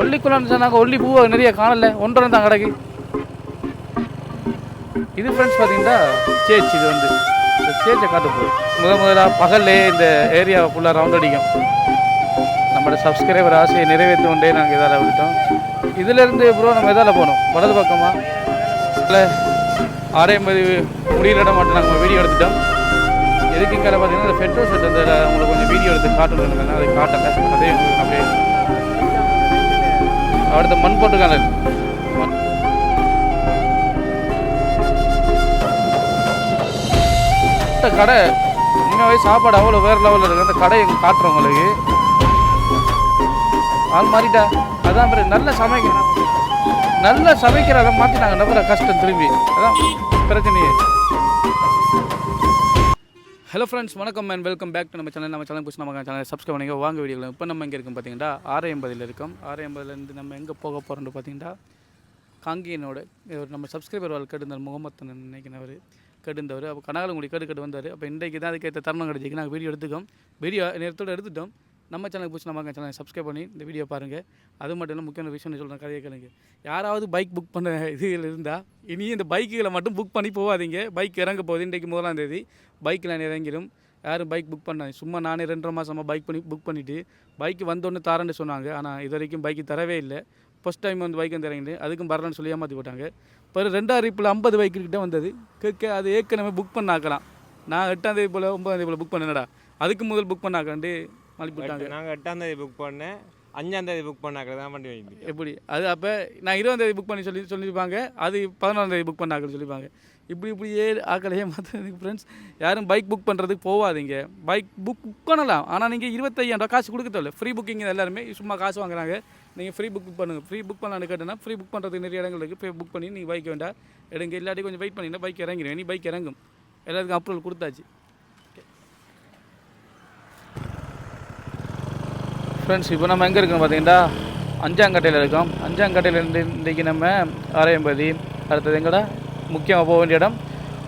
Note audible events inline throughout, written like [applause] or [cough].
ஒல்லிக்குளம்னு சொன்னாங்க ஒல்லி பூவை நிறைய காணல. ஒன்றரை தான் கிடக்கு. இது ஃப்ரெண்ட்ஸ் பார்த்தீங்கன்னா சேச் இது வந்து. இந்த சேச்சை காட்டு போகுது முத முதலாக பகல்லே இந்த ஏரியாவை ஃபுல்லாக ரவுண்ட் அடிக்கும். நம்மளோட சப்ஸ்கிரைபர் ஆசையை நிறைவேற்ற கொண்டே நாங்கள் இதால் விட்டோம் இதிலேருந்து ப்ரோ நம்ம இதால் போகணும் வலது பக்கமாக இல்லை ஆரையம்பது முடியல இடம் மட்டும் நாங்கள் வீடியோ எடுத்துட்டோம். எதுக்கு இங்கே பார்த்தீங்கன்னா இந்த பெட்ரோல் செட் இந்த உங்களுக்கு கொஞ்சம் வீடியோ எடுத்து காட்டணும் அதை காட்டலை. அதே உங்களுக்கு அப்படியே அடுத்த மண் போட்டுக்கான மண் இந்த கடை உண்மையாகவே சாப்பாடு அவ்வளோ வேறு லெவலில் இருக்குது அந்த கடை எங்க காட்டுறோம் உங்களுக்கு. ஆள் மாறிட்டா. அதான் பிறகு நல்லா சமைக்க சமைக்கிறத மாற்றி மாற்றினாங்க நம்புற கஷ்டம் திரும்பி. அதான் பிரச்சனையே. ஹலோ ஃப்ரெண்ட்ஸ் வணக்கம் அண்ட் வெல்கம் பேக் டு நம்ம சேனல் நம்ம சேனல் புதுசு நம்ம சேனல் சப்ஸ்கிரைப் பண்ணிங்க வாங்க வீடியோவில் இப்போ நம்ம எங்கே இருக்கும் பார்த்தீங்கன்னா ஆறு எண்பதில் இருக்கோம். ஆறு எண்பதுலேருந்து நம்ம எங்கே போக போகிறோம்னு பார்த்தீங்கன்னா காங்கியனோட நம்ம சப்ஸ்கிரைபர் வாழ் கேட்டிருந்தார் முகமது நினைக்கிறவர். கேட்டிருந்தவர் அப்போ கனகாலங்குடி கேட்டு கேட்டு வந்தார். அப்போ இன்றைக்கு தான் அதுக்கேற்ற தருணம் கிடைச்சிக்கு நாங்கள் வீடியோ எடுத்துக்கோம். வீடியோ நேரத்தோடு எடுத்துட்டோம். நம்ம சேனல் பிடிச்சி நம்ம சேனலை சப்ஸ்கிரைப் பண்ணி இந்த வீடியோ பாருங்கள் அது மட்டும் இல்லை முக்கியமான விஷயம் சொல்கிறேன் கதையை கேளுங்க. யாராவது பைக் புக் பண்ண இதில் இருந்தால் இனி இந்த பைக்குகளை மட்டும் புக் பண்ணி போகாதீங்க. பைக் இறங்க போகுது இன்றைக்கு முதலாம் தேதி. பைக்கில் இறங்கிடும். யாரும் பைக் புக் பண்ணாங்க சும்மா நானே ரெண்டரை மாதமாக பைக் பண்ணி புக் பண்ணிவிட்டு பைக் வந்தோடனே தரேன்னு சொன்னாங்க. ஆனால் இது வரைக்கும் பைக்கு தரவே இல்லை. ஃபஸ்ட் டைம் வந்து பைக் வந்து இறங்கிட்டு அதுக்கும் வரலன்னு சொல்லி ஏமாற்றி போட்டாங்க. பிறகு ரெண்டாயிரம் ரிப்பில் ஐம்பது பைக்குக்கிட்ட வந்தது. கேட்க அது ஏற்கனவே புக் பண்ணாக்கலாம் நான் எட்டாம் தேதி போல் ஒம்பதாந்தேதி போல் புக் பண்ணேனடா. அதுக்கு முதல் புக் பண்ணாக்காண்டு மலிப்பு விட்டாங்க. நாங்கள் எட்டாம் தேதி புக் பண்ணேன். அஞ்சாம் தேதி புக் பண்ணாக்க தான் வண்டி வாங்கி. எப்படி? அது அப்போ நான் இருபதாம் தேதி புக் பண்ணி சொல்லி சொல்லியிருப்பாங்க. அது பதினொன்றாம் தேதி புக் பண்ணாங்கன்னு சொல்லியிருப்பாங்க. இப்படி இப்படியே ஆக்களையே மாற்றுறதுக்கு ஃப்ரெண்ட்ஸ் யாரும் பைக் புக் பண்ணுறதுக்கு போகாதீங்க பைக் புக் புக் பண்ணலாம். ஆனால் நீங்கள் இருபத்தையாயிரம் ரூபா காசு கொடுக்க தேவையில்ல. ஃப்ரீ புக்கிங் எல்லாருமே சும்மா காசு வாங்குறாங்க. நீங்கள் ஃப்ரீ புக் பண்ணுங்கள் ஃப்ரீ புக் பண்ணலான்னு கேட்டேன்னா ஃப்ரீ புக் பண்ணுறதுக்கு நிறைய இடங்கள் இருக்குது போய் புக் பண்ணி நீங்கள் பைக் வேண்டாம். எடுங்க. இல்லாட்டி கொஞ்சம் வெயிட் பண்ணிங்கன்னா பைக் இறங்கிடும் நீ பைக் இறங்கும். எல்லாத்துக்கும் அப்ரூவல் கொடுத்தாச்சு. ஃப்ரெண்ட்ஸ் இப்போ நம்ம எங்கே இருக்கோம் பார்த்தீங்கன்னா அஞ்சாங்கட்டையில் இருக்கோம். அஞ்சாங்கட்டையிலேருந்து இன்றைக்கி நம்ம ஆரையம்பதி அடுத்தது எங்கடா? முக்கியமாக போக வேண்டிய இடம்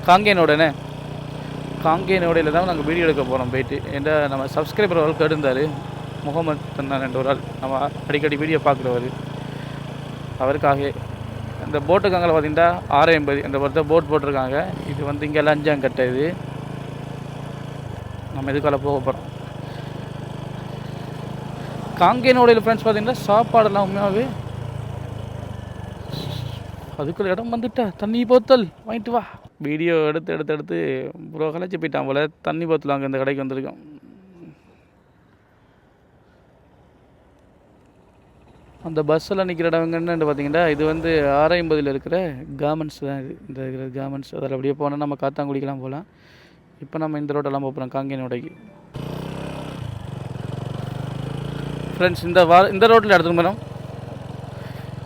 காங்கேயனோடனே. காங்கேனோடையில் தான் நாங்கள் வீடியோ எடுக்க போகிறோம் போயிட்டு. என்ற நம்ம சப்ஸ்கிரைபர் அவர்கள் கேட்டிருந்தார் முகமது தன்னான் என்ற ஒரு ஆள். நம்ம அடிக்கடி வீடியோ பார்க்குறவர். அவருக்காக. இந்த போட்டுக்கு பார்த்தீங்கன்னா பார்த்தீங்கன்னா எண்பது இந்த பொறுத்த போட் போட்டிருக்காங்க. இது வந்து இங்கெல்லாம் அஞ்சாங்கட்டை இது. நம்ம இதுக்கால போக போகிறோம் காங்கேயனோடையில் ஃப்ரெண்ட்ஸ் பார்த்தீங்கன்னா சாப்பாடெல்லாம் உண்மையாகவே அதுக்குள்ள இடம் வந்துட்டா. தண்ணி போத்தல் வாங்கிட்டு வா. வீடியோ எடுத்து எடுத்து எடுத்து ப்ரோ கலைச்சி போயிட்டான் போல. தண்ணி போத்தல் அங்கே இந்த கடைக்கு வந்திருக்கோம் அந்த பஸ்ஸில் நிற்கிற இடம் என்னென்னு பார்த்தீங்கன்னா இது வந்து ஆரையம்பதியில் இருக்கிற கார்மெண்ட்ஸ் தான் இது. இந்த இருக்கிற கார்மெண்ட்ஸ் அதில் அப்படியே போனால் நம்ம காத்தாங்குடிக்கெலாம் போகலாம். இப்போ நம்ம இந்த ரோட்டெல்லாம் போகிறோம் காங்கேயனோடைக்கு ஃப்ரெண்ட்ஸ் இந்த வார இந்த ரோட்டில் இடத்துக்கு மேடம்.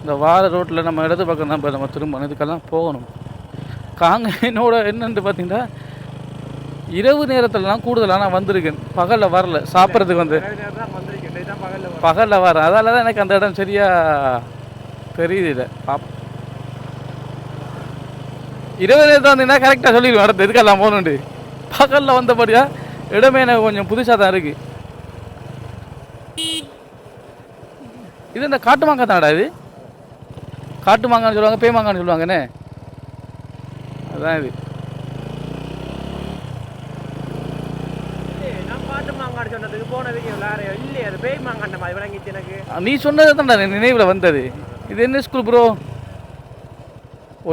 இந்த வார ரோட்டில் நம்ம இடது பக்கம் தான் இப்போ நம்ம திரும்பணும். இதுக்கெல்லாம் போகணும். காங்கேயனோட என்னன்னு பார்த்தீங்கன்னா இரவு நேரத்துலலாம் கூடுதலாக நான் வந்திருக்கேன். பகலில் வரல. சாப்பிட்றதுக்கு வந்து. பகலில் வரேன். அதால தான் எனக்கு அந்த இடம் சரியா தெரியுது இல்லை பாப் இரவு நேரத்தில் வந்தீங்கன்னா கரெக்டாக சொல்லிடுவேன். இடத்து இதுக்கெல்லாம் போகணுண்டு பகலில் வந்தபடியா இடமே எனக்கு கொஞ்சம் புதுசாக தான் இருக்குது இது இந்த காட்டு மாங்காய் தானடா இது. காட்டு மாங்கான்னு சொல்லுவாங்க பேய் மாங்கான்னு சொல்லுவாங்கண்ணே அதான் இது. நீ சொன்னது தான்டா என் நினைவில் வந்தது. இது என்ன school bro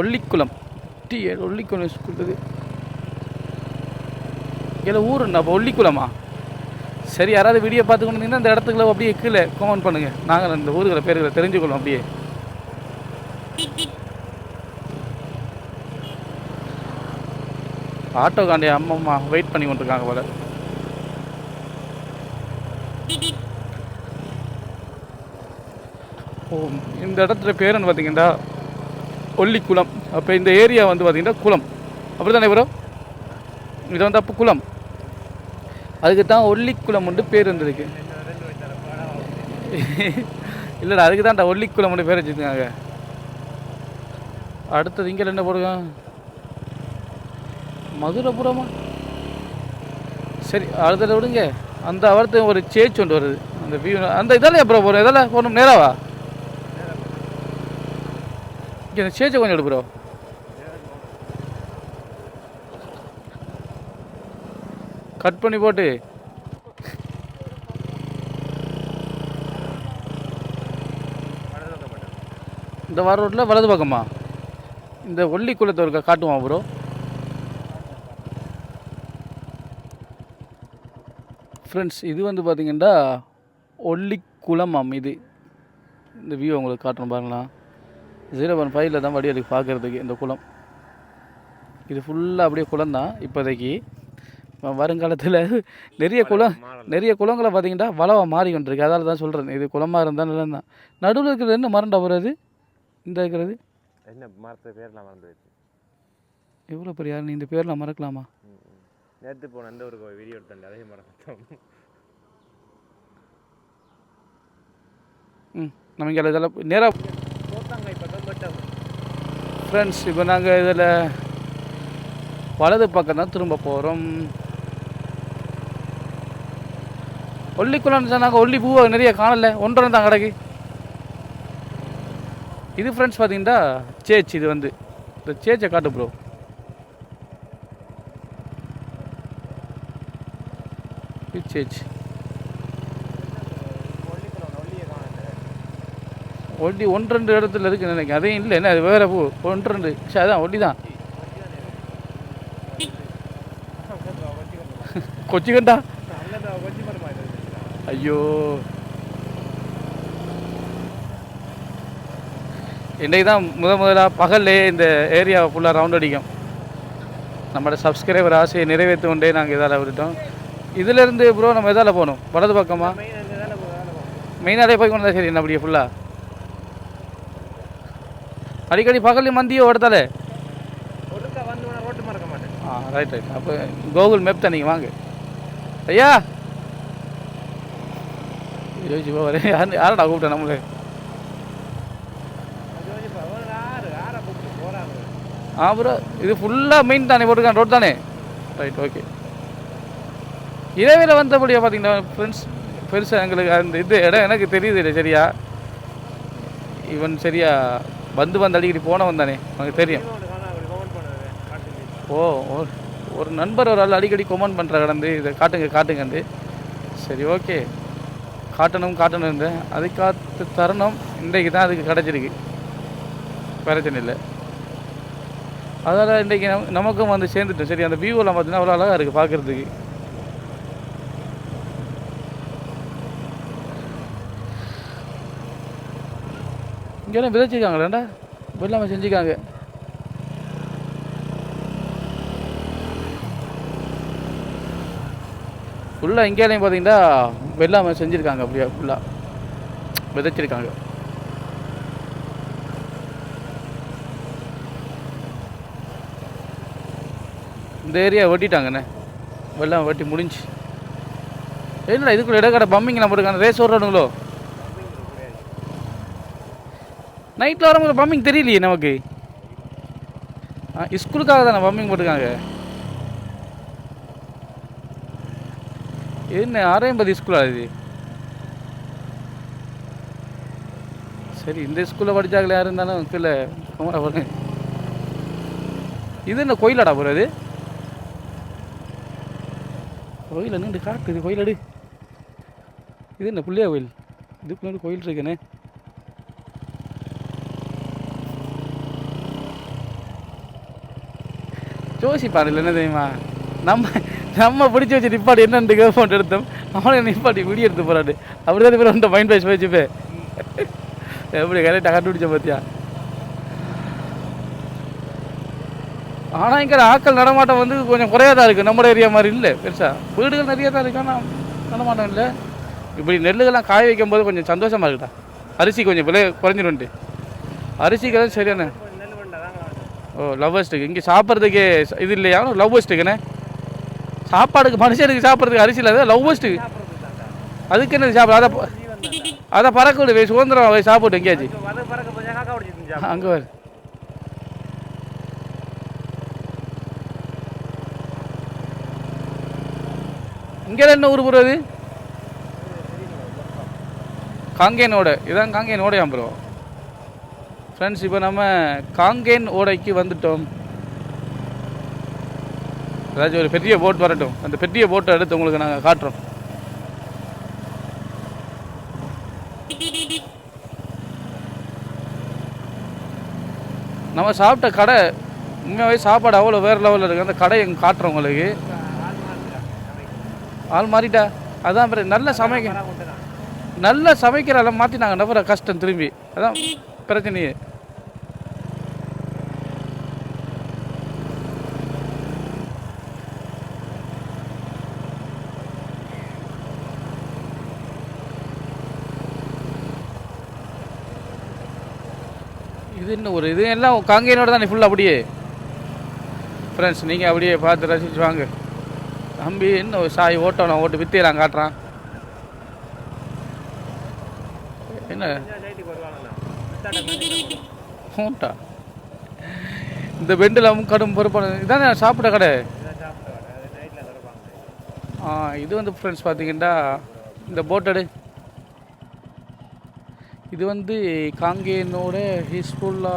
Ollikulam. T Ollikulam school இது. இல்லை ஊருண்ணா அப்போ ஒல்லிக்குளமா? சரி யாராவது வீடியோ பார்த்துக்கணும் கொண்டு இருந்தீங்கன்னா இந்த இடத்துக்குள்ள அப்படியே கீழே கமெண்ட் பண்ணுங்கள் நாங்கள் இந்த ஊருகளை பேர்களை தெரிஞ்சுக்கொள்ளும் அப்படியே. ஆட்டோ காண்டி அம்மம்மா வெயிட் பண்ணி கொண்டிருக்காங்க போல. ஓ இந்த இடத்துல பேருன்னு பார்த்தீங்கன்னா ஒல்லிக்குளம். அப்போ இந்த ஏரியா வந்து பார்த்தீங்கன்னா குளம். அப்படி தானே ப்ரோ இது வந்து அப்போ குளம். அதுக்கு தான் ஒல்லிக்குளம் வந்து பேர் இருந்திருக்கு. இல்லைடா அதுக்கு தான்டா ஒல்லிக்குளம் பேர் வச்சுருக்காங்க. அடுத்தது இங்கே என்ன போடுங்க? மதுரைபுரமா? சரி அடுத்தது விடுங்க. அந்த அவரத்து ஒரு சேச் ஒன்று வருது. அந்த வியூ அந்த இதெல்லாம் எப்போ போகிறோம் இதெல்லாம் போகணும். நேராவா? இங்கே சேச்சை கொஞ்சம் எடுப்புறோம் கட் பண்ணி போட்டு. இந்த வர ரோட்டில் வலது பக்கமா? இந்த ஒல்லி குளத்தை இருக்க காட்டுவான் ப்ரோ ஃப்ரெண்ட்ஸ் இது வந்து பார்த்தீங்கன்னா ஒல்லி குளமாம் இது இந்த வியூ உங்களுக்கு காட்டணும் பாருங்களா. ஜீரோ ஒன் ஃபைவ்ல தான் வடி அதுக்கு பார்க்குறதுக்கு இந்த குளம். இது ஃபுல்லாக அப்படியே குளம் தான். இப்போதைக்கு வருங்காலத்தில் நிறைய குளம் நிறைய குளங்களை பார்த்தீங்கன்னா வளவா மாறி கொண்டிருக்கு அதால தான் சொல்கிறேன் இது குளமாக இருந்தால் நல்லா தான். நடுவில் இருக்கிறது என்ன மரண்டா போகிறது இந்த இருக்கிறது? என்ன மரத்து பேர்லாம் மறந்து எவ்வளோ பெரிய நீ? இந்த பேர்லாம் மறக்கலாமா? நேற்று போன அந்த ஒரு வீடியோ எடுத்தேன் அதே மரம் ம் நம்ம இங்கே இதெல்லாம் நேராக ஃப்ரெண்ட்ஸ் இப்போ நாங்கள் இதில் வலது பக்கம் தான் திரும்ப போகிறோம் ஒல்லிக்குளம்னு சொன்னாங்க ஒல்லி பூவை நிறைய காணல. ஒன்றரை தான் கிடக்கு. இது ஃப்ரெண்ட்ஸ் பார்த்தீங்கன்னா சேச் இது வந்து. இந்த சேச்சை காட்டு ப்ரோ இது சேச் ஒல்லி ஒன்று ரெண்டு இடத்துல இருக்குன்னு நினைக்கிறேன். அதையும் இல்லை என்ன அது வேறு பூ. ஒன்று ரெண்டு. சரி அதான் ஒல்லி தான். [laughs] கொச்சிக்கண்டா ஐயோ இன்றைக்கு தான் முத முதலாக பகல்லே இந்த ஏரியாவை ஃபுல்லாக ரவுண்ட் அடிக்கும் நம்மளோட சப்ஸ்கிரைபர் ஆசையை நிறைவேற்றி கொண்டே நாங்கள் இதால் விட்டுட்டோம் இதிலேருந்து ப்ரோ நம்ம எதால் போகணும் வலது பக்கமா மெயின் அந்த வேலை போ வேலை போ மெயினாகவே போய் கொண்டு சரி என்ன அப்படியே ஃபுல்லாக அடிக்கடி பகல்லையும் மந்தியோ மாட்டேன் ஆ ரைட் ரைட் அப்போ கூகுள் மேப் தான் நீங்கள் வாங்க ஐயா யோசிச்சு போவார் வரேன். யார் யாரடா கூப்பிட்டேன் நம்மளே? ஆ ப்ரோ இது ஃபுல்லாக மெயின் தானே போட்டிருக்கான் ரோட் தானே? ரைட் ஓகே இரவில் வந்தபடியா பார்த்தீங்கன்னா ஃப்ரெண்ட்ஸ் பெருசாக எங்களுக்கு அந்த இது இடம் எனக்கு தெரியுது இல்லை சரியா? இவன் சரியா வந்து வந்து அடிக்கடி போனவன் தானே உனக்கு தெரியும். ஓ ஒரு- ஒரு நண்பர் ஒரு ஆள் அடிக்கடி கொமெண்ட் பண்ணுற கடந்து இதை காட்டுங்க காட்டுங்கண்டு சரி ஓகே காட்டணும் காட்டணும் இருந்தேன் அதை காத்து தருணம் இன்றைக்கு தான் அதுக்கு கிடச்சிருக்கு. பிரச்சனை இல்லை. அதனால் இன்றைக்கி நம் நமக்கும் வந்து சேர்ந்துட்டோம் சரி அந்த வியூவெல்லாம் பார்த்தீங்கன்னா அவ்வளோ அழகாக இருக்குது பார்க்குறதுக்கு. இங்கே விதைச்சிருக்காங்களேண்டா வெள்ளாமல் செஞ்சுக்காங்க. ஃபுல்லாக இங்கேயும் பார்த்தீங்கன்னா வெள்ளாமை செஞ்சுருக்காங்க அப்படியே ஃபுல்லாக விதைச்சிருக்காங்க. இந்த ஏரியா வெட்டிட்டாங்கண்ணே. வெள்ளாமை வெட்டி முடிஞ்சு. என்னடா இதுக்குள்ள இடக்கடை பம்மிங்கெல்லாம் இருக்காங்க ரேஸ் ஓடுறானுங்களோ? நைட்டில் வரும்போது பம்மிங் தெரியலையே நமக்கு. ஆ ஸ்கூலுக்காக தானே பம்மிங் போட்டிருக்காங்க? என்ன ஆறாயம்பதி ஸ்கூலா இது? சரி இந்த ஸ்கூலில் படித்தாங்களே யார் இருந்தாலும் கீழே குமரா போடுங்க இது என்ன கோயிலாடா போகிற இது? கோயில் நின்று காட்டுது கோயிலடு இது என்ன பிள்ளையா கோயில்? இதுக்குள்ள கோயில் இருக்குண்ணே ஜோசி இல்லை என்ன தெரியுமா? நம்ம நம்ம பிடிச்சி வச்சு நிப்பாடி என்னன்னு கேர்ஃபோன் எடுத்தோம். அவனை நிப்பாட்டி வீடியோ எடுத்து போறாரு அப்படிதான் பேர் வந்து மைண்ட் வாஷ் வச்சுப்பே எப்படி கரெக்டாக கண்டுபிடிச்ச பார்த்தியா ஆனால் இங்கே ஆட்கள் நடமாட்டம் வந்து கொஞ்சம் குறையாக தான் இருக்குது நம்ம ஏரியா மாதிரி இல்லை பெருசாக வீடுகள் நிறைய தான் இருக்கு ஆனால் நடமாட்டம் இல்லை. இப்படி நெல்லுகள்லாம் காய வைக்கும் போது கொஞ்சம் சந்தோஷமாக இருக்குடா. அரிசி கொஞ்சம் விலை குறைஞ்சிருண்டு அரிசிக்கு தான் சரியான ஓ லவ்வஸ்ட்டுக்கு இங்கே சாப்பிட்றதுக்கு இது இல்லையா? லவ்வஸ்ட்டுக்குண்ணே சாப்பாடுக்கு மனுஷனுக்கு சாப்பிட்றதுக்கு அரிசி இல்லாத லவ்வஸ்ட்டுக்கு அதுக்கு என்ன சாப்பிட அதை அதை பறக்க விடு வை, சுதந்திரம் சாப்பிட்டு எங்கேயாச்சு. பறக்க அங்கே வரு இங்கே என்ன ஊர் போகிறது ஓடை இதான் காங்கேயனோடையாம் ப்ரோ ஃப்ரெண்ட்ஸ் இப்போ நம்ம காங்கேன் ஓடைக்கு வந்துட்டோம். ஏதாச்சும் ஒரு பெரிய போட் வரட்டும். அந்த பெரிய போட்டை எடுத்து உங்களுக்கு நாங்கள் காட்டுறோம். நம்ம சாப்பிட்ட கடை உண்மையாகவே சாப்பாடு அவ்வளோ வேறு லெவலில் இருக்குது அந்த கடை எங்கே காட்டுறோம் உங்களுக்கு? ஆள் மாறிட்டா? அதான் பிறகு நல்ல சமைக்க நல்லா சமைக்கிற எல்லாம் மாற்றினாங்க நபரை கஷ்டம் திரும்பி. அதான் பிரச்சனையே. இது என்ன ஒரு இது எல்லாம் காங்கேயனோட தானே ஃபுல்லாக அப்படியே? ஃப்ரெண்ட்ஸ் நீங்கள் அப்படியே பார்த்து ரசிச்சு வாங்க. தம்பி என்ன ஒரு சாய் ஓட்டணும் ஓட்டு வித்தியலாம் காட்டுறான். என்ன? நைட்டுக்கு ஊட்டா இந்த பெண்டில் கடும் பொறுப்பான இதானே சாப்பிட்ட கடை? ஆ, இது வந்து ஃப்ரெண்ட்ஸ் பார்த்தீங்கன்னா இந்த போட்டடு இது வந்து காங்கேயனோட ஹிஸ்புல்லா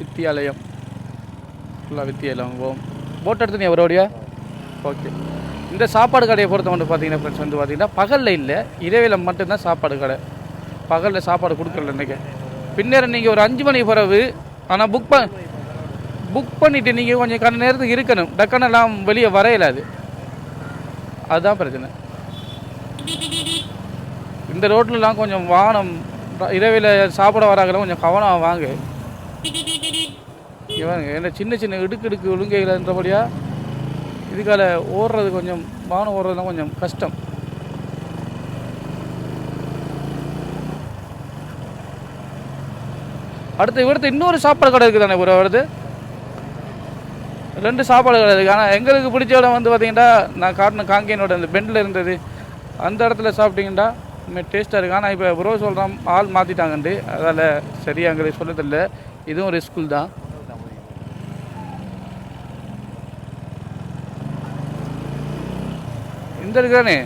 வித்தியாலயம். ஃபுல்லா வித்தியாலயம் ஓ. போட் எடுத்து நீ அவரோடைய ஓகே இந்த சாப்பாடு கடையை பொறுத்த மட்டும் பார்த்தீங்கன்னா ஃப்ரெண்ட்ஸ் வந்து பார்த்தீங்கன்னா பகலில் இல்லை இரவில் மட்டும்தான் சாப்பாடு கடை. பகலில் சாப்பாடு கொடுக்கல இன்றைக்கி பின்னர் நீங்கள் ஒரு அஞ்சு மணி பிறகு ஆனால் புக் ப புக் பண்ணிவிட்டு நீங்கள் கொஞ்சம் கண்ண நேரத்துக்கு இருக்கணும். டக்குனெல்லாம் வெளியே வரையல அது. அதுதான் பிரச்சனை. இந்த ரோட்லலாம் கொஞ்சம் வாகனம் இரவில் சாப்பிட வராங்கள கொஞ்சம் கவனம் வாங்க. இவங்க என்ன சின்ன சின்ன இடுக்கு இடுக்கு ஒழுங்கைகள்ன்றபடியா இதுக்கால ஓடுறது கொஞ்சம் வானம் ஓடுறதுலாம் கொஞ்சம் கஷ்டம். அடுத்து இவடுத்து இன்னொரு சாப்பாடு கடை இருக்குது தானே ஒரு வருது ரெண்டு சாப்பாடு கடை இருக்குது ஆனால் எங்களுக்கு பிடிச்ச இடம் வந்து பார்த்தீங்கன்னா நான் காட்டின காங்கேயனோட அந்த பெண்டில் இருந்தது. அந்த இடத்துல சாப்பிட்டீங்கன்னா டேஸ்ட்டாக இருக்குது ஆனால் இப்போ ப்ரோ சொல்கிறோம் ஆள் மாற்றிட்டாங்கண்டு அதால் சரியாக எங்களுக்கு சொல்ல தெரியல இதுவும் ஒரு ஸ்கூல் தான். இந்த இருக்குதானே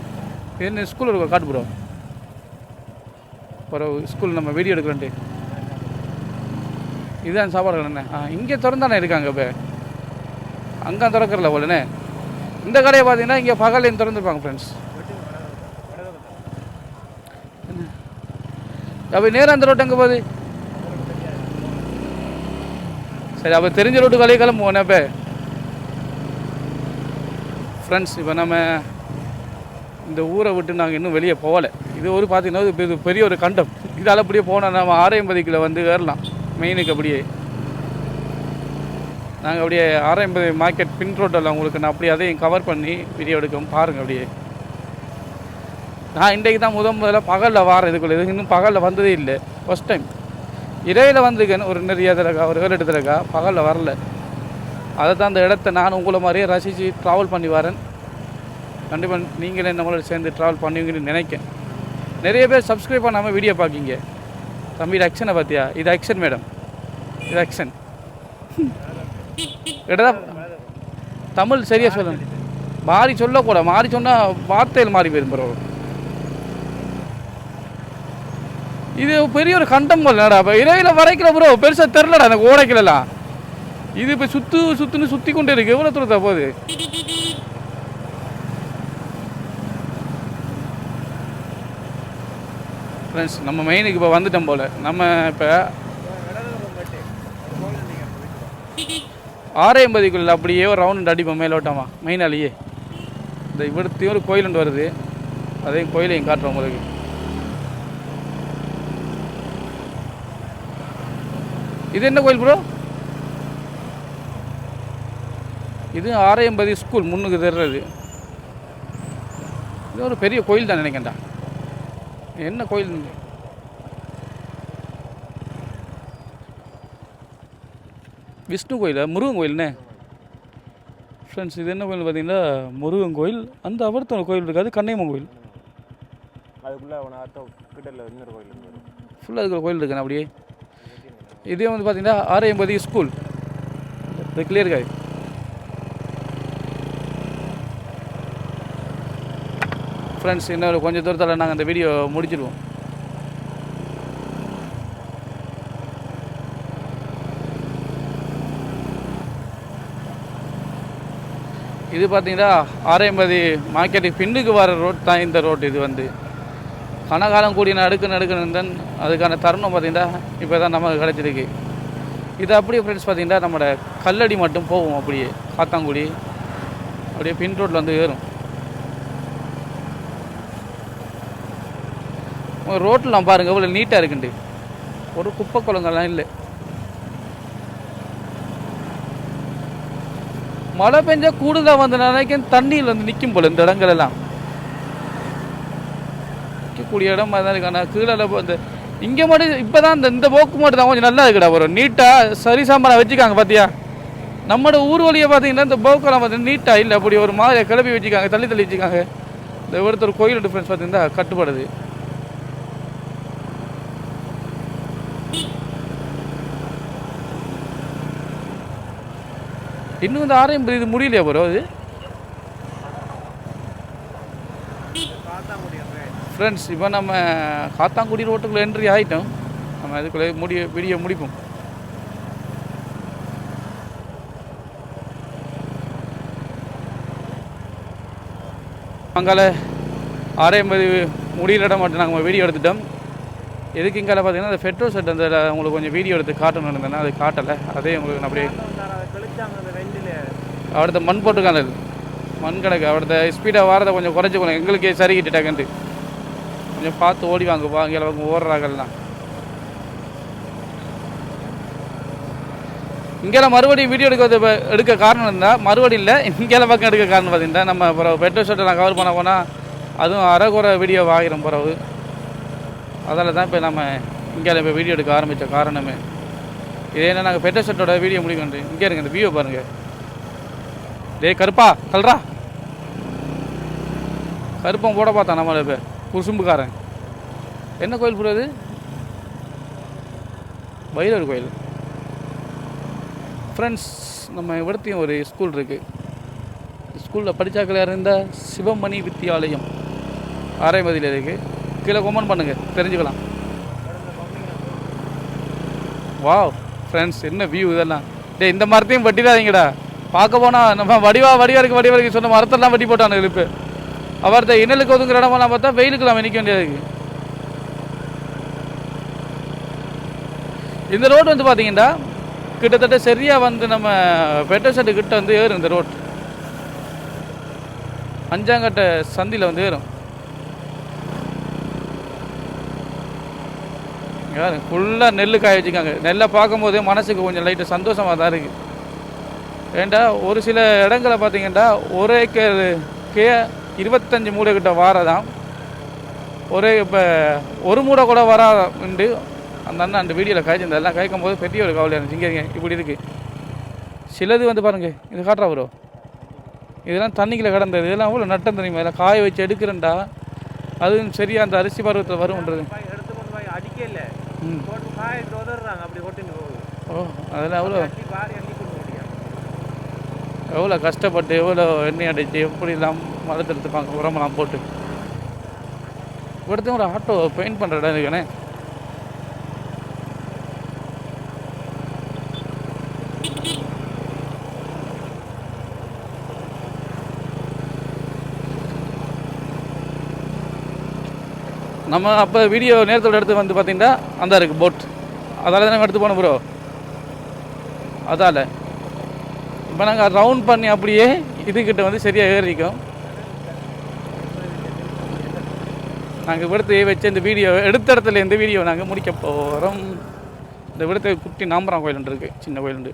என்ன ஸ்கூல் இருக்கா காட்டு ப்ரோ ஒரு ஸ்கூல் நம்ம வீடியோ எடுக்கிறோன்ட்டு இதுதான் சாப்பாடு கடைண்ணே ஆ இங்கே திறந்தானே இருக்காங்க இப்போ. அங்கே திறக்கறல போலண்ணே இந்த கடையை பார்த்தீங்கன்னா இங்கே பகலையும் திறந்துருப்பாங்க ஃப்ரெண்ட்ஸ் அப்போ நேரம் அந்த ரோட்டு எங்கே போகுது. சரி அப்போ தெரிஞ்ச ரோட்டு கலையை கிளம்புவோம். இப்போ ஃப்ரெண்ட்ஸ் இப்போ நம்ம இந்த ஊரை விட்டு நாங்கள் இன்னும் வெளியே போகலை. இது ஒரு பார்த்தீங்கன்னா இது பெரிய- ஒரு கண்டம். இதால் அப்படியே போனால் நம்ம ஆரையம்பதிக்கில் வந்து ஏறலாம். மெயினுக்கு அப்படியே. நாங்கள் அப்படியே ஆரையம்பதி மார்க்கெட் பின் ரோட்டெல்லாம் உங்களுக்கு நான் அப்படியே அதையும் கவர் பண்ணி வீடியோ எடுக்கவும் பாருங்கள் அப்படியே. நான் இன்றைக்கு தான் முத முதல்ல பகலில் வாரேன் இதுக்குள்ள இது இன்னும் பகலில் வந்ததே இல்லை. ஃபஸ்ட் டைம் இடையில வந்திருக்கேன் ஒரு நிறைய தடக்கா ஒரு ஏழு எடுத்துருக்கா பகலில் வரல. அதை தான் அந்த இடத்த நான் உங்களை மாதிரியே ரசித்து ட்ராவல் பண்ணி வரேன். கண்டிப்பாக நீங்களே நம்மளோட சேர்ந்து ட்ராவல் பண்ணுவீங்கன்னு நினைக்கேன் நிறைய பேர் சப்ஸ்கிரைப் பண்ணாமல் வீடியோ பார்க்கிங்க. தம்பி இது ஆக்ஷனை பார்த்தியா? இது ஆக்ஷன் மேடம் இது ஆக்ஷன் இடதா தமிழ் சரியாக சொல்லணும் மாறி சொல்லக்கூடாது. மாறி சொன்னால் வார்த்தையில் மாறி போயிடும் ப்ரோ இது பெரிய ஒரு கண்டம் போலடா இப்போ இறையில் வரைக்கிற ப்ரோ பெருசாக தெரிலடா எனக்கு ஓடைக்கலாம் இது இப்போ சுத்து சுத்துன்னு சுற்றி கொண்டே இருக்கு. எவ்வளோ தூரத்தா போகுது? ஃப்ரெண்ட்ஸ் நம்ம மெயினுக்கு இப்போ வந்துட்டோம் போல். நம்ம இப்போ ஆரையம்பதிக்குள்ள அப்படியே ஒரு ரவுண்ட் அடிப்போம். மேலோட்டமா மெயினாலேயே இந்த இவ்வளோத்தையும் ஒரு கோயிலுண்டு வருது. அதையும் கோயிலையும் காட்டுறோம் உங்களுக்கு. இது என்ன கோயில் ப்ரோ இது ஆரையம்பதி ஸ்கூல் முன்னுக்கு தெரிறது இது ஒரு பெரிய கோயில் தான் நினைக்கிறேன்டா. என்ன கோயில் விஷ்ணு கோயிலா? முருகன் கோயில்னே? ஃப்ரெண்ட்ஸ் இது என்ன கோயில் பார்த்தீங்கன்னா முருகன் கோயில். அந்த அவர்த்தோட கோயில் இருக்காது கண்ணையம்மன் கோயில். அதுக்குள்ளே அவனை இன்னொரு கோயில் ஃபுல்லாக இருக்கிற கோயில் இருக்குண்ணே அப்படியே. இதே வந்து பார்த்திங்கன்னா ஆர் எண்பது ஸ்கூல் இது கிளியர் காய் ஃப்ரெண்ட்ஸ் இன்னொரு கொஞ்சம் தூரத்தில் நாங்கள் அந்த வீடியோ முடிச்சிடுவோம். இது பார்த்தீங்கன்னா ஆரையம்பதி மார்க்கெட்டுக்கு பின்னுக்கு வர ரோட் தான் இந்த ரோட் இது வந்து. கனகாலம் கூடிய நடுக்கு நடுக்கு தான் அதுக்கான தருணம் பார்த்தீங்கன்னா இப்போ தான் நமக்கு கிடச்சிருக்கு. இது அப்படியே ஃப்ரெண்ட்ஸ் பார்த்திங்கன்னா நம்மளோட கல்லடி மட்டும் போகும் அப்படியே காத்தாங்குடி. அப்படியே பின் ரோட்டில் வந்து ஏறும். ரோட்டெலாம் பாருங்கள் இவ்வளோ நீட்டாக இருக்குண்டு. ஒரு குப்பை குளங்கள்லாம் இல்லை. மழை பெஞ்சால் கூடுதலாக வந்த நினைக்கிறேன் தண்ணியில் வந்து நிற்கும் போல இந்த இடங்கள் எல்லாம். இருக்கக்கூடிய இடம் மாதிரி தான் இருக்கு. ஆனால் கீழே இந்த இங்கே மட்டும் இப்போ தான் இந்த இந்த போக்கு மட்டும் தான் கொஞ்சம் நல்லா இருக்குடா வரும் நீட்டாக சரி சாம்பாராக வச்சுக்காங்க பார்த்தியா நம்மளோட ஊர் வழியை பார்த்தீங்கன்னா இந்த போக்கெல்லாம் பார்த்தீங்கன்னா நீட்டாக இல்லை. அப்படி ஒரு மாதிரியை கிளப்பி வச்சுக்காங்க தள்ளி தள்ளி வச்சுக்காங்க. இந்த ஒருத்தர் கோயில் டிஃப்ரென்ஸ் பார்த்தீங்கன்னா கட்டுப்படுது. இன்னும் இந்த ஆரையும் இது முடியலையா ப்ரோ அது பார்த்தா முடியும் ஃப்ரெண்ட்ஸ் இப்போ நம்ம காத்தாங்குடி ரோட்டுக்குள்ளே என்ட்ரி ஆகிட்டோம் நம்ம அதுக்குள்ளே முடிய வீடியோ முடிப்போம். அங்கால ஆரையம்பது முடியிற இடம் மட்டும் நாங்கள் வீடியோ எடுத்துட்டோம். எதுக்கு இங்கால பார்த்தீங்கன்னா அந்த பெட்ரோல் செட் அந்த உங்களுக்கு கொஞ்சம் வீடியோ எடுத்து காட்டணும் இருந்தேன்னா அது காட்டலை. அதே உங்களுக்கு அப்படியே அதை கழிச்சாங்க அந்த மண் போட்டுக்கான மண் கிடக்கு அவிடத்த ஸ்பீடாக வாரதை கொஞ்சம் குறைச்சிக்கணும் எங்களுக்கே சரிக்கிட்டுட்டாக்கன்ட்டு கொஞ்சம் பார்த்து ஓடி வாங்க வாங்க அளவுக்கு ஓடுறாங்கலாம் இங்கெல்லாம் மறுபடியும் வீடியோ எடுக்க எடுக்க காரணம் இருந்தால் மறுபடியும் இல்லை இங்கெல்லாம் பக்கம் எடுக்க காரணம் பார்த்தீங்கன்னா நம்ம பிறகு பெட்ரோல் ஷர்ட்டை நான் கவர் பண்ண போனால் அதுவும் அறகுறை வீடியோ ஆகிரும் பிறகு. அதில் தான் இப்போ நம்ம இங்கே இப்போ வீடியோ எடுக்க ஆரம்பித்த காரணமே. இது என்ன நாங்கள் பெட்ரோல் ஷர்ட்டோட வீடியோ முடிக்கணும் இங்கே இருங்க இந்த வியூ பாருங்கள் டேய் கருப்பா கல்றா கருப்பம் போட பார்த்தான் நம்மள இப்போ. குசும்புக்காரன். என்ன கோயில் ப்ரோ இது? பைரவர் கோயில். ஃப்ரெண்ட்ஸ் நம்ம இவிடத்தையும் ஒரு ஸ்கூல் இருக்குது ஸ்கூலில் படித்தாக்கள் இருந்தால் சிவமணி வித்தியாலயம் ஆரைமதியில் இருக்குது கீழே கொமெண்ட் பண்ணுங்கள் தெரிஞ்சுக்கலாம். வாவ் ஃப்ரெண்ட்ஸ் என்ன வியூ இதெல்லாம். டேய் இந்த மரத்தையும் வட்டிடாதீங்கடா. பார்க்க போனால் நம்ம வடிவா வடிவா இருக்கு வடிவா இருக்கு சொன்ன மரத்தெல்லாம் வட்டி போட்டானு இப்போ அவர்த்த இனலுக்கு ஒதுங்குற இடமெல்லாம் பார்த்தா வெயிலுக்கு நம்ம நிற்க வேண்டியது இருக்குது இந்த ரோடு வந்து பார்த்தீங்கன்னா கிட்டத்தட்ட சரியாக வந்து நம்ம பெட்ரோல் செட்டு கிட்ட வந்து ஏறும் இந்த ரோட் அஞ்சாங்கட்ட சந்தியில் வந்து ஏறும். யாரு? ஃபுல்லாக நெல் காய வச்சுக்காங்க நெல்லை பார்க்கும்போதே மனசுக்கு கொஞ்சம் லைட்டு சந்தோஷமாக தான் இருக்குது ஏண்டா ஒரு சில இடங்களை பார்த்தீங்கன்னா ஒரு ஏக்கர் கே இருபத்தஞ்சி மூடை கிட்ட வாரதான். ஒரே இப்போ ஒரு மூடை கூட வரா உண்டு அந்த அண்ணன் அந்த வீடியோவில் காய்ச்சிருந்த எல்லாம் காய்க்கும் போது பெரிய ஒரு கவலை இருந்துச்சு. இங்கே இப்படி இருக்குது சிலது வந்து பாருங்கள் இது காட்டுறா ப்ரோ. இதெல்லாம் தண்ணிக்குள்ளே கிடந்தது இதெல்லாம் அவ்வளோ நட்டம் தெரியுமா? இதெல்லாம் காய வச்சு எடுக்கிறேன்டா. அதுவும் சரியாக அந்த அரிசி பருவத்தில் வரும்ன்றது ஓ அதெல்லாம் அவ்வளோ எவ்வளோ கஷ்டப்பட்டு எவ்வளோ எண்ணெய் அடித்து எப்படிலாம் மதத்தை எடுத்துப்பாங்க உரமெல்லாம் போட்டு. இவ்வளோத்தையும் ஒரு ஆட்டோ பெயிண்ட் பண்ணுற இடம் இருக்குண்ணே. நம்ம அப்போ வீடியோ நேரத்தோட எடுத்து வந்து பார்த்தீங்கன்னா அந்த இருக்குது போட் அதால் தானே எடுத்து போனோம் ப்ரோ அதால். இப்போ நாங்கள் ரவுண்ட் பண்ணி அப்படியே இதுக்கிட்ட வந்து சரியாக ஏறிக்கும் நாங்கள் விடுத்து வச்ச இந்த வீடியோ எடுத்த இடத்துல இந்த வீடியோ நாங்கள் முடிக்க போகிறோம் இந்த விடுத்த குட்டி நாம்பரம் கோயில் ஒன்று இருக்குது சின்ன கோயில் உண்டு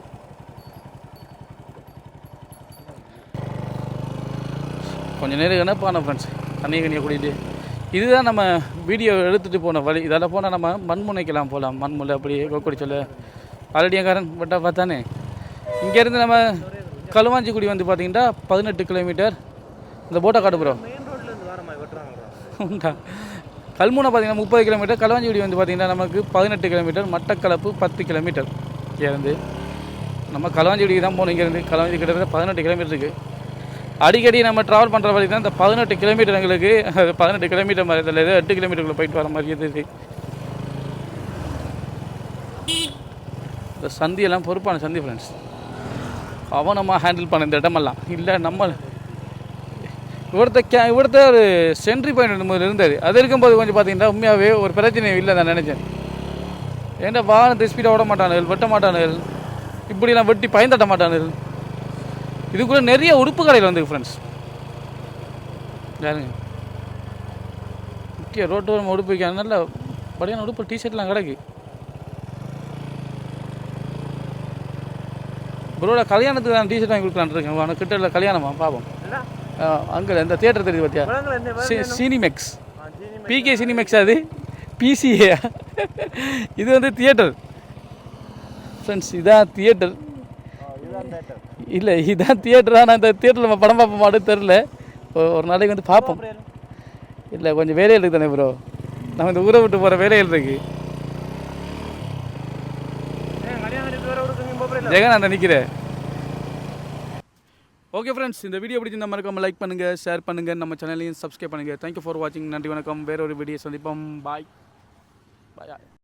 கொஞ்சம் நேரம் இணைப்பான ஃப்ரெண்ட்ஸ் தண்ணி கண்ணியை கூட்டிகிட்டு இதுதான் நம்ம வீடியோ எடுத்துகிட்டு போன வழி. இதால் போனால் நம்ம மண்முனைக்கெல்லாம் போகலாம் மண்முனை அப்படியே கொக்கடி சொல்ல பட்டா பார்த்தானே? இங்கேருந்து நம்ம களுவாஞ்சிக்குடி வந்து பார்த்தீங்கன்னா பதினெட்டு கிலோமீட்டர் இந்த போட்டை காட்டு ப்ரோ மெயின் ரோட்ல இருந்து வர மாதிரி வெட்டுறாங்க உண்டா? கல்முனை பார்த்தீங்கன்னா முப்பது கிலோமீட்டர் களவாஞ்சிக்குடி வந்து பார்த்தீங்கன்னா நமக்கு பதினெட்டு கிலோமீட்டர் மட்டக்களப்பு பத்து கிலோமீட்டர் இங்கேருந்து. நம்ம களவாஞ்சிக்குடிக்கு தான் போகணும். இங்கேருந்து களவாஞ்சி கிட்டத்தட்ட பதினெட்டு கிலோமீட்டர் இருக்குது அடிக்கடி நம்ம ட்ராவல் பண்ணுற வழி தான் இந்த பதினெட்டு கிலோமீட்டர் எங்களுக்கு அது பதினெட்டு கிலோமீட்டர் மாதிரி இதில் எட்டு கிலோமீட்டருக்குள்ள போயிட்டு வர மாதிரி இருக்குது இந்த சந்தியெல்லாம் பொறுப்பான சந்தி ஃப்ரெண்ட்ஸ் அவனமாக ஹேண்டில் பண்ண இந்த இடமெல்லாம். இல்லை நம்ம இவர்த்த கே இவர்த்த ஒரு சென்ட்ரி பாயிண்ட் முதல்ல இருந்தது அது இருக்கும்போது கொஞ்சம் பார்த்தீங்கன்னா உண்மையாகவே ஒரு பிரச்சனை இல்லை நான் நினச்சேன். ஏன்டா வாகனத்தை ஸ்பீடாக விட மாட்டானுகள் வெட்ட மாட்டானுகள்? இப்படிலாம் வெட்டி பயந்தட்ட மாட்டானுகள்? இதுக்குள்ளே நிறைய உடுப்பு கடையில் வந்து ஃப்ரெண்ட்ஸ் யாருங்க? முக்கிய ரோட்டு ஓரம் உடுப்பு வைக்க நல்ல படியான உடுப்பு டிஷர்ட்லாம் கிடக்கு. ப்ரோட கல்யாணத்துக்கு தான் டிஷர்ட் வாங்கி கொடுக்கலான்னு இருக்கேன். உனக்கு கிட்ட இல்லை கல்யாணமா? பாப்போம். அங்கே இந்த தியேட்டர் தெரியுது பார்த்தியா சினிமெக்ஸ் பிகே சினிமெக்ஸ் அது. பிசிஏ இது வந்து தியேட்டர் ஃப்ரெண்ட்ஸ் இதான் தியேட்டர் இதுதான் இல்லை இதான் தியேட்டர் ஆனால் இந்த தியேட்டரில் நம்ம படம் பார்ப்போம் மாட்டு தெரில ஒரு நாளைக்கு வந்து பார்ப்போம். இல்லை கொஞ்சம் வேலையில் இருக்கு தானே ப்ரோ நம்ம இந்த ஊரை விட்டு போகிற வேலையில் இருக்கு. ஏன் கல்யாணத்துக்கு வேற கொடுக்குங்க போகிறேன் ஜெகன் அந்த நிற்கிறேன் ஓகே ஃப்ரெண்ட்ஸ் இந்த வீடியோ பிடிச்சிருந்தா மறக்காம லைக் பண்ணுங்கள் ஷேர் பண்ணுங்கள் நம்ம சேனலையும் சப்ஸ்கிரைப் பண்ணுங்கள் தேங்க்யூ ஃபார் வாட்சிங் நன்றி வணக்கம். வேற ஒரு வீடியோ சந்திப்போம். பாய் பாய்